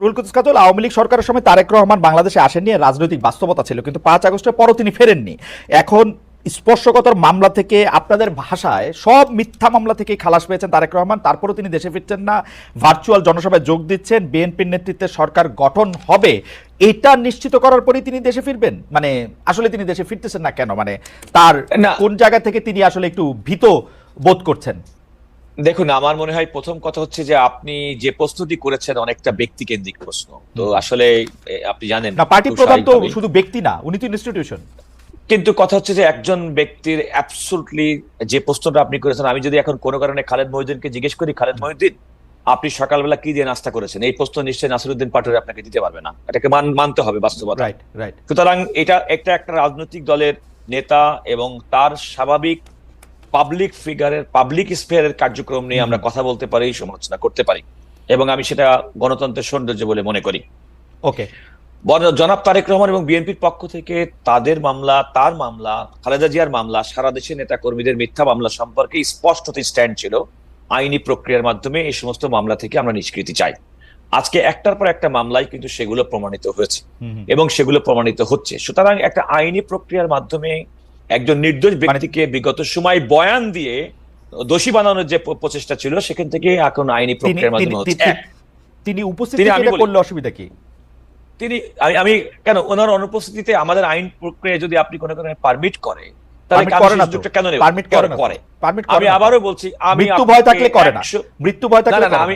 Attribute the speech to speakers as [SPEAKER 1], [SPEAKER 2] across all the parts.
[SPEAKER 1] Rule Quddus Kajal Awami League সরকারের সময় তারেক রহমান বাংলাদেশে আসেননি রাজনৈতিক বাস্তবতা ছিল কিন্তু পাঁচ আগস্টের পরও তিনি ফেরেননি। এখন স্পর্শকতর মামলা থেকে আপনাদের ভাষায় সব মিথ্যা মামলা থেকে খালাস পেয়েছেন তারেক রহমান তারপরও তিনি দেশে ফিরছেন না ভার্চুয়াল জনসভায় যোগ দিচ্ছেন বিএনপির নেতৃত্বে সরকার গঠন হবে এটা নিশ্চিত করার পরেই তিনি দেশে ফিরবেন? মানে আসলে তিনি দেশে ফিরতেছেন না কেন? মানে তার। কোন জায়গা থেকে তিনি আসলে একটু ভীত বোধ করছেন?
[SPEAKER 2] দেখুন আমার মনে হয় প্রথম কথা হচ্ছে যে আপনি যে প্রশ্নটি করেছেন অনেকটা ব্যক্তিকেন্দ্রিক প্রশ্ন। তো আসলে আপনি জানেন
[SPEAKER 1] না পার্টি প্রধান তো শুধু ব্যক্তি না উনি তো ইনস্টিটিউশন
[SPEAKER 2] কিন্তু কথা হচ্ছে যে একজন ব্যক্তির অ্যাবসুটলি যে প্রশ্নটা আপনি করেছেন আমি যদি এখন কোনো কারণে খালেদ মহিউদ্দিনকে জিজ্ঞেস করি খালেদ মহিউদ্দিন আপনি সকালবেলা কি দিয়ে নাস্তা করেছেন? এই প্রশ্ন নিশ্চয়ই নাসিরুদ্দিন পাটোয়ারি আপনাকে দিতে পারবে না। এটাকে মান- মানতে হবে বাস্তবতা।
[SPEAKER 1] রাইট রাইট
[SPEAKER 2] সুতরাং এটা একটা একটা রাজনৈতিক দলের নেতা এবং তার স্বাভাবিক পাবলিক ফিগারের পাবলিক স্পেয়ারের কার্যক্রম নিয়ে আমরা কথা বলতে পারি সমালোচনা করতে পারি। এবং আমি সেটা গণতন্ত্রের সৌন্দর্য বলে মনে করি।
[SPEAKER 1] ওকে।
[SPEAKER 2] জনাব তারেক রহমান এবং বিএনপির পক্ষ থেকে তাদের মামলা তার মামলা খালেদা জিয়ার মামলা সারা দেশের নেতা কর্মীদের মিথ্যা মামলা সম্পর্কে স্পষ্টত স্ট্যান্ড ছিল। আইনি প্রক্রিয়ার মাধ্যমে এই সমস্ত মামলা থেকে আমরা নিষ্কৃতি চাই। আজকে একটার পর একটা মামলায় কিন্তু সেগুলো প্রমাণিত হয়েছে। এবং সেগুলো প্রমাণিত হচ্ছে। সুতরাং একটা আইনি প্রক্রিয়ার মাধ্যমে একজন নির্দোষ ব্যক্তিকে বিগত সময় বয়ান দিয়ে দোষী বানানোর যে প্রচেষ্টা ছিল সেখান থেকে এখন আইনি প্রক্রিয়ার মাধ্যমে হচ্ছে।
[SPEAKER 1] তিনি- উপস্থিত করলে অসুবিধা কি?
[SPEAKER 2] তিনি আমি কেন ওনার অনুপস্থিতিতে আমাদের আইন প্রক্রিয়া যদি আপনি কোনো কারণে পারমিট করে আমি আবারও বলছি আমি
[SPEAKER 1] মৃত্যু ভয় থাকলে করে না। মৃত্যু ভয় থাকলে
[SPEAKER 2] আমি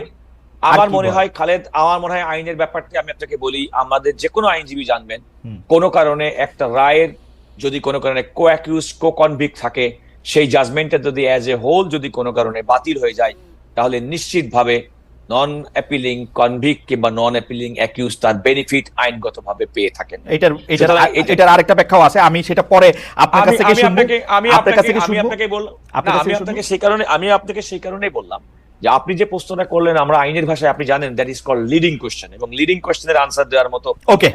[SPEAKER 2] আমার মনে হয় খালেদ আমার মনে হয় আইনের ব্যাপারটি আমি আপনাকে বলি আমাদের যে কোনো আইনজীবী জানবেন। কোনো কারণে একটা রায়ের যদি কোনো কারণে কো অ্যাকিউজ কো কনভিক্ট থাকে সেই জাজমেন্টটা যদি অ্যাজ এ হোল যদি কোনো কারণে বাতিল হয়ে যায় তাহলে নিশ্চিতভাবে নন অ্যাপিলিং কনভিক্ট কিংবা নন অ্যাপিলিং অ্যাকিউজ তার বেনিফিট আইনগতভাবে পেয়ে থাকেন।
[SPEAKER 1] এটার এটার
[SPEAKER 2] এটা-
[SPEAKER 1] এটার আরেকটা ব্যাখ্যাও আছে। আমি সেটা পরে আপনার কাছ থেকে
[SPEAKER 2] আমি
[SPEAKER 1] শুনব।
[SPEAKER 2] আমি
[SPEAKER 1] আপনার কাছ
[SPEAKER 2] আপনাকে
[SPEAKER 1] থেকে
[SPEAKER 2] আমি আপনাকে বললাম আমি আপনাকে সেই কারণে আমি আপনাকে সেই কারণেই বললাম যে আপনি যে প্রশ্নটা করলেন আমরা আইনের ভাষায় আপনি জানেন that is call leading question এবং লিডিং কোশ্চেনের আনসার দেওয়ার মতো
[SPEAKER 1] ওকে